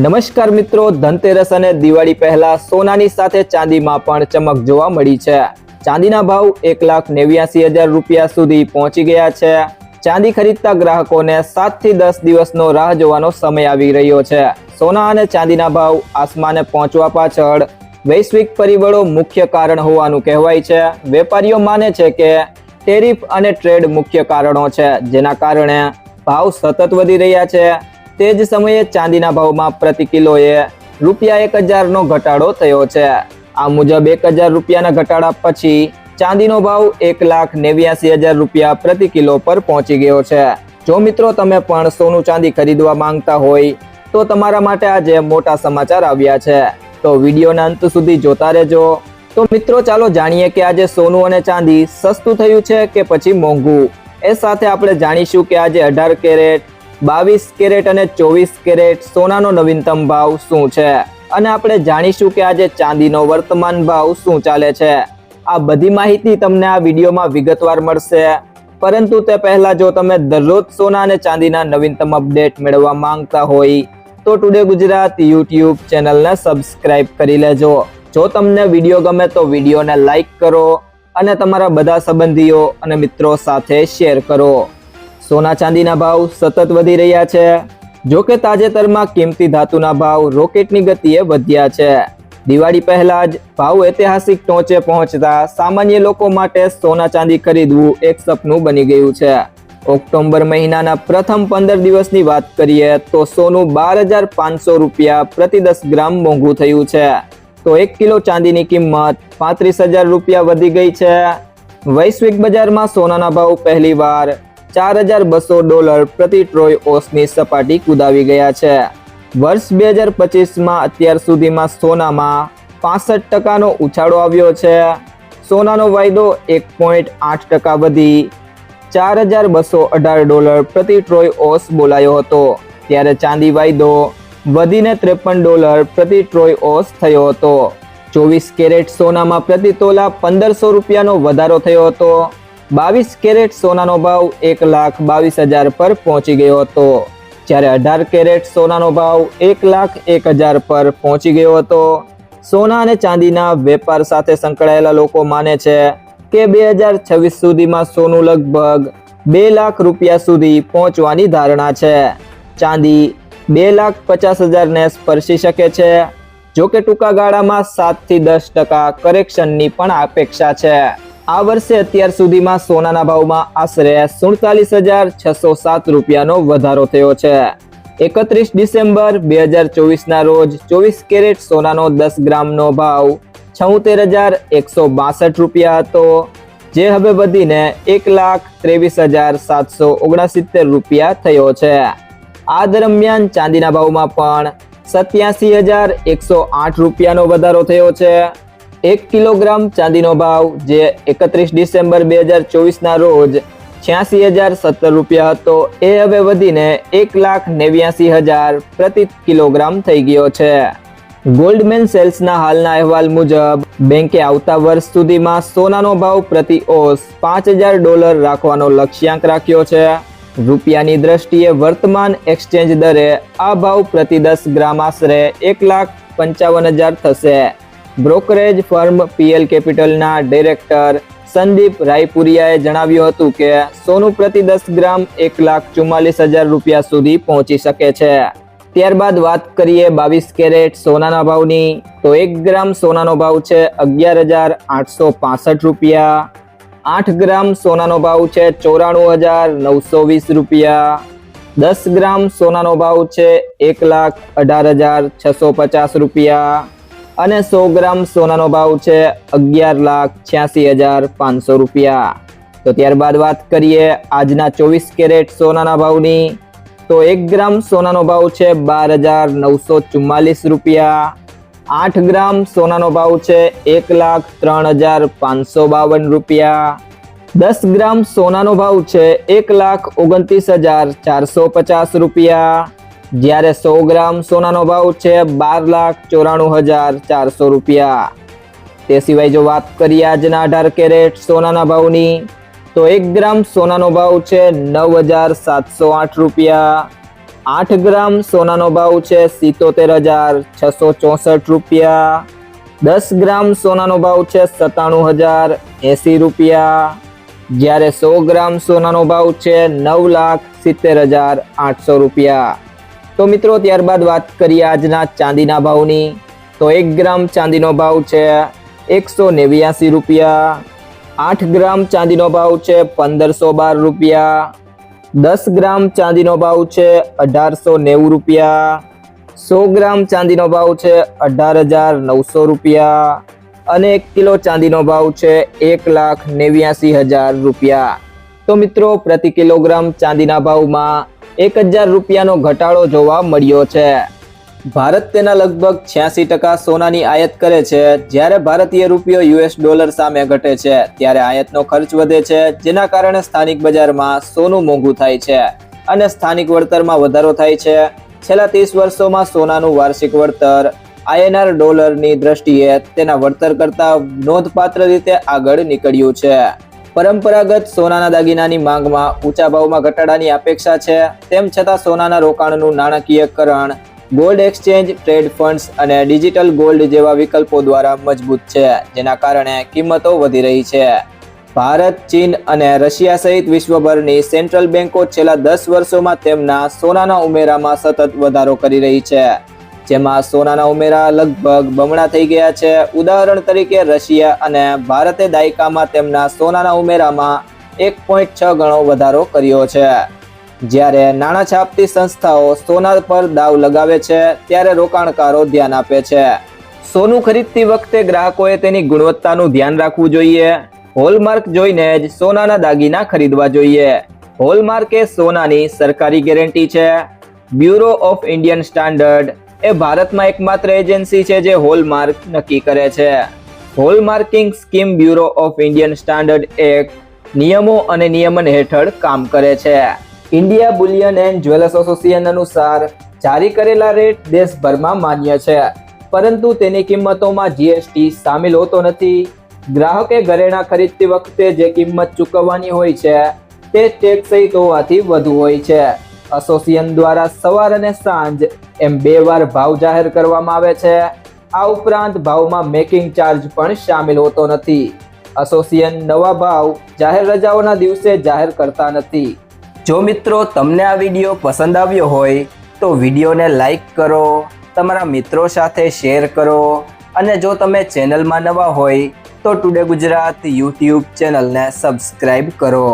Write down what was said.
નમસ્કાર મિત્રો, ધનતેરસ અને દિવાળી પહેલા સોનાની સાથે ચાંદીમાં પણ ચમક જોવા મળી છે. ચાંદીના ભાવ એક લાખ નેવ્યાસી હજાર રૂપિયા સુધી પહોંચી ગયા છે. ચાંદી ખરીદતા ગ્રાહકોને સાતથી દસ દિવસનો રાહ જોવાનો સમય આવી રહ્યો છે. સોના અને ચાંદીના ભાવ આસમાને પહોંચવા પાછળ વૈશ્વિક પરિબળો મુખ્ય કારણ હોવાનું કહેવાય છે. વેપારીઓ માને છે કે ટેરિફ અને ટ્રેડ મુખ્ય કારણો છે, જેના કારણે ભાવ સતત વધી રહ્યા છે. તે જ સમયે ચાંદીના ભાવમાં પ્રતિ કિલોએ રૂપિયા એક હજારનો ઘટાડો થયો છે. આ મુજબ એક હજાર રૂપિયાના ઘટાડા પછી ચાંદીનો ભાવ એક લાખ નેવ્યાસી હજાર રૂપિયા પ્રતિ કિલો પર પહોંચી ગયો છે. જો મિત્રો તમે પણ સોનું ચાંદી ખરીદવા માંગતા હોય તો તમારા માટે આજે મોટા સમાચાર આવ્યા છે. તો વિડીયોના અંત સુધી જોતા રહેજો. તો મિત્રો ચાલો જાણીએ કે આજે સોનું અને ચાંદી સસ્તું થયું છે કે પછી મોંઘું? એ સાથે આપણે જાણીશું કે આજે અઢાર કેરેટ બાવીસ કેરેટ અને ચોવીસ કેરેટ સોનાનો નવીનતમ ભાવ શું છે? અને આપણે જાણીશું કે આજે ચાંદીનો વર્તમાન ભાવ શું ચાલે છે. આ બધી માહિતી તમને આ વિડીયોમાં વિગતવાર મળશે. પરંતુ તે પહેલા જો તમે દરરોજ સોના અને ચાંદીના નવીનતમ અપડેટ મેળવવા માંગતા હોય, તો ટુડે ગુજરાત યુટ્યુબ ચેનલને સબસ્ક્રાઇબ કરી લેજો. જો તમને વીડિયો ગમે તો વિડીયોને લાઇક કરો અને તમારા બધા સંબંધીઓ અને મિત્રો સાથે શેર કરો. સોના ચાંદીના ભાવ સતત વધી રહ્યા છે. જો કે તાજેતરમાં કિંમતી ધાતુના ભાવ રોકેટની ગતિએ વધ્યા છે. દિવાળી પહેલા જ ભાવ ઐતિહાસિક ટોચે પહોંચતા સામાન્ય લોકો માટે સોના ચાંદી ખરીદવું એક સપનું બની ગયું છે. ઓક્ટોબર મહિનાના પ્રથમ પંદર દિવસની વાત કરીએ તો સોનું બાર હજાર પાંચસો રૂપિયા પ્રતિ દસ ગ્રામ મોંઘું થયું છે. તો એક કિલો ચાંદીની કિંમત પાંત્રીસ હજાર રૂપિયા વધી ગઈ છે. વૈશ્વિક બજારમાં સોનાના ભાવ પહેલીવાર ચાર હજાર બસો ડોલર પ્રતિ ટ્રોય ઓસની સપાટી કુદાવી ગયા છે. વર્ષ બે હજાર પચીસમાં અત્યાર સુધીમાં સોનામાં પાસઠ ટકાનો ઉછાળો આવ્યો છે. સોનાનો વાયદો એક પોઈન્ટ આઠ ટકા વધી ચાર હજાર બસો અઢાર ડોલર પ્રતિ ટ્રોય ઓસ બોલાયો હતો. ત્યારે ચાંદી વાયદો વધીને ત્રેપન ડોલર પ્રતિ ટ્રોય ઓસ થયો હતો. ચોવીસ કેરેટ સોનામાં પ્રતિ તોલા પંદરસો રૂપિયાનો વધારો થયો હતો. બાવીસ કેરેટ સોનાનો ભાવ એક લાખ બાવીસ હજાર પર પહોંચી ગયો હતો. જ્યારે અઢાર કેરેટ સોનાનો ભાવ એક લાખ એક હજાર પર પહોંચી ગયો હતો. સોના અને ચાંદીના વેપાર સાથે સંકળાયેલા લોકો માને છે કે બે હજાર છવ્વીસ સુધીમાં સોનું લગભગ બે લાખ રૂપિયા સુધી પહોંચવાની ધારણા છે. ચાંદી બે લાખ પચાસ હજારને સ્પર્શી શકે છે જો કે ટૂંકા ગાળામાં સાતથી દસ ટકા કરેક્શનની પણ અપેક્ષા છે. આ વર્ષે અત્યાર સુધીમાં સોનાના ભાવમાં આશરે સુડતાલીસ હજાર છસો સાત રૂપિયાનો વધારો થયો છે. એકત્રીસ ડિસેમ્બર બે હજાર ચોવીસના રોજ ચોવીસ કેરેટ સોનાનો દસ ગ્રામનો ભાવ છોતેર હજાર એકસો બાસઠ રૂપિયા હતો. જે હવે વધીને એક લાખ ત્રેવીસ હજાર સાતસો ઓગણસિત્તેર રૂપિયા થયો છે. આ દરમિયાન ચાંદીના ભાવમાં પણ સત્યાસી હજાર એકસો આઠ રૂપિયાનો વધારો થયો છે. એક કિલોગ્રામ ચાંદીનો ભાવ, જે એકત્રીસ ડિસેમ્બર બે હજાર ચોવીસના રોજ છ્યાસી હજાર સત્તર રૂપિયા હતો. એ હવે વધીને એક લાખ નેવ્યાસી હજાર પ્રતિ કિલોગ્રામ થઈ ગયો છે. ગોલ્ડમેન સેલ્સના હાલના અહેવાલ મુજબ, બેંકે આવતા વર્ષ સુધીમાં સોનાનો ભાવ પ્રતિ ઓસ પાંચ હજાર ડોલર રાખવાનો લક્ષ્યાંક રાખ્યો છે. રૂપિયાની દ્રષ્ટિએ વર્તમાન એક્સચેન્જ દરે આ ભાવ પ્રતિ દસ ગ્રામ આશરે એક લાખ પંચાવન હજાર થશે. બ્રોકરેજ ફર્મ પીએલ કેપિટલના ડિરેક્ટર સંદીપ રાયપુરિયાએ જણાવ્યું હતું કે સોનું પ્રતિ દસ ગ્રામ એક લાખ ચુમ્માલીસ હજાર રૂપિયા સુધી પહોંચી શકે છે. ત્યારબાદ વાત કરીએ બાવીસ કેરેટ સોનાના ભાવની, તો એક ગ્રામ સોનાનો ભાવ છે અગિયાર હજાર આઠસો પાસઠ રૂપિયા. આઠ ગ્રામ સોનાનો ભાવ છે ચોરાણું હજાર નવસો વીસ રૂપિયા. દસ ગ્રામ સોનાનો ભાવ છે એક લાખ અઢાર હજાર છસો પચાસ રૂપિયા. અને સો ગ્રામ સોનાનો ભાવ છે અગિયાર લાખ છ્યાસી હજાર પાંચસો રૂપિયા. તો ત્યારબાદ વાત કરીએ આજના ચોવીસ કેરેટ સોનાના ભાવની. તો એક ગ્રામ સોનાનો ભાવ છે બાર હજાર નવસો ચુમ્માલીસ રૂપિયા. આઠ ગ્રામ સોનાનો ભાવ છે એક લાખ ત્રણ હજાર પાંચસો બાવન રૂપિયા. દસ ગ્રામ સોનાનો ભાવ છે એક લાખ ઓગણત્રીસ હજાર ચારસો પચાસ રૂપિયા. જ્યારે સો ગ્રામ સોનાનો ભાવ છે બાર લાખ ચોરાણું હજાર ચારસો રૂપિયા. તે સિવાય જો વાત કરીએ આજના અઢાર કેરેટ સોનાના ભાવની, તો એક ગ્રામ સોનાનો ભાવ છે નવ હજાર સાતસો આઠ રૂપિયા. આઠ ગ્રામ સોનાનો ભાવ છે સિત્તોતેર હજાર છસો ચોસઠ રૂપિયા. દસ ગ્રામ સોનાનો ભાવ છે સત્તાણું હજાર એંસી રૂપિયા. જ્યારે સો ગ્રામ સોનાનો ભાવ છે નવ લાખ સિત્તેર હજાર આઠસો રૂપિયા. તો મિત્રો, ત્યારબાદ વાત કરીએ આજના ચાંદીના ભાવની. તો એક ગ્રામ ચાંદીનો ભાવ છે એકસો નેવ્યાસી રૂપિયા. આઠ ગ્રામ ચાંદીનો ભાવ છે પંદરસો બાર રૂપિયા. દસ ગ્રામ ચાંદીનો ભાવ છે અઢારસો નેવું રૂપિયા. સો ગ્રામ ચાંદીનો ભાવ છે અઢાર હજાર નવસો રૂપિયા. અને એક કિલો ચાંદીનો ભાવ છે એક લાખ નેવ્યાસી હજાર રૂપિયા. તો મિત્રો, પ્રતિ કિલોગ્રામ ચાંદીના ભાવમાં એક હજાર રૂપિયાનો ઘટાડો જોવા મળ્યો છે. ભારત તેના લગભગ છ્યાસી ટકા સોનાની આયાત કરે છે. જ્યારે ભારતીય રૂપિયો યુએસ ડોલર સામે ઘટે છે, ત્યારે આયાતનો ખર્ચ વધે છે, જેના કારણે સ્થાનિક બજારમાં સોનું મોંઘું થાય છે અને સ્થાનિક વળતરમાં વધારો થાય છે. છેલ્લા ત્રીસ વર્ષોમાં સોનાનું વાર્ષિક વળતર આઈએનઆર ડોલરની દ્રષ્ટિએ તેના વળતર કરતાં નોંધપાત્ર રીતે આગળ નીકળ્યું છે. પરંપરાગત સોનાના દાગીનાની માંગમાં ઊંચા ભાવમાં ઘટાડાની અપેક્ષા છે. તેમ છતાં સોનાના રોકાણનું નાણાકીયકરણ ગોલ્ડ એક્સચેન્જ ટ્રેડ ફંડ્સ અને ડિજિટલ ગોલ્ડ જેવા વિકલ્પો દ્વારા મજબૂત છે, જેના કારણે કિંમતો વધી રહી છે. ભારત, ચીન અને રશિયા સહિત વિશ્વભરની સેન્ટ્રલ બેન્કો છેલ્લા દસ વર્ષોમાં તેમના સોનાના ઉમેરામાં સતત વધારો કરી રહી છે. જેમાં સોનાના ઉમેરા લગભગ બમણા થઈ ગયા છે. ઉદાહરણ તરીકે રશિયા અને ભારતે દાયકામાં તેમના સોનાના ઉમેરામાં એક પોઈન્ટ છ ગણો વધારો કર્યો છે. જ્યારે નાણાં છાપતી સંસ્થાઓ સોના પર દાવ લગાવે છે, ત્યારે રોકાણકારો ધ્યાન આપે છે. સોનું ખરીદતી વખતે ગ્રાહકોએ તેની ગુણવત્તાનું ધ્યાન રાખવું જોઈએ. હોલમાર્ક જોઈને જ સોનાના દાગીના ખરીદવા જોઈએ. હોલમાર્ક એ સોનાની સરકારી ગેરંટી છે. બ્યુરો ઓફ ઇન્ડિયન સ્ટાન્ડર્ડ એ ભારતમાં એકમાત્ર એજન્સી છે જે હોલમાર્ક નક્કી કરે છે. Hallmarking scheme bureau of Indian standard act નિયમો અને નિયમન હેઠળ કામ કરે છે. India bullion and jewellers association અનુસાર જારી કરેલા રેટ દેશભરમાં માન્ય છે. પરંતુ તેની કિંમતોમાં જીએસટી સામેલ હોતો નથી. ગ્રાહકે ઘરેણા ખરીદતી વખતે જે કિંમત ચૂકવવાની હોય છે, તે ટેક્સ સહિત હોવાથી વધુ હોય છે. એસોસિએશન દ્વારા સવાર અને સાંજ એમ બે વાર ભાવ જાહેર કરવામાં આવે છે. આ ઉપરાંત ભાવમાં મેકિંગ ચાર્જ પણ સામેલ હોતો નથી. એસોસિએશન નવા ભાવ જાહેર રજાઓના દિવસે જાહેર કરતા નથી. જો મિત્રો તમને આ વીડિયો પસંદ આવ્યો હોય, તો વિડીયોને લાઈક કરો, તમારા મિત્રો સાથે શેર કરો, અને જો તમે ચેનલમાં નવા હોય, તો ટુડે ગુજરાત યુટ્યુબ ચેનલને સબસ્ક્રાઈબ કરો.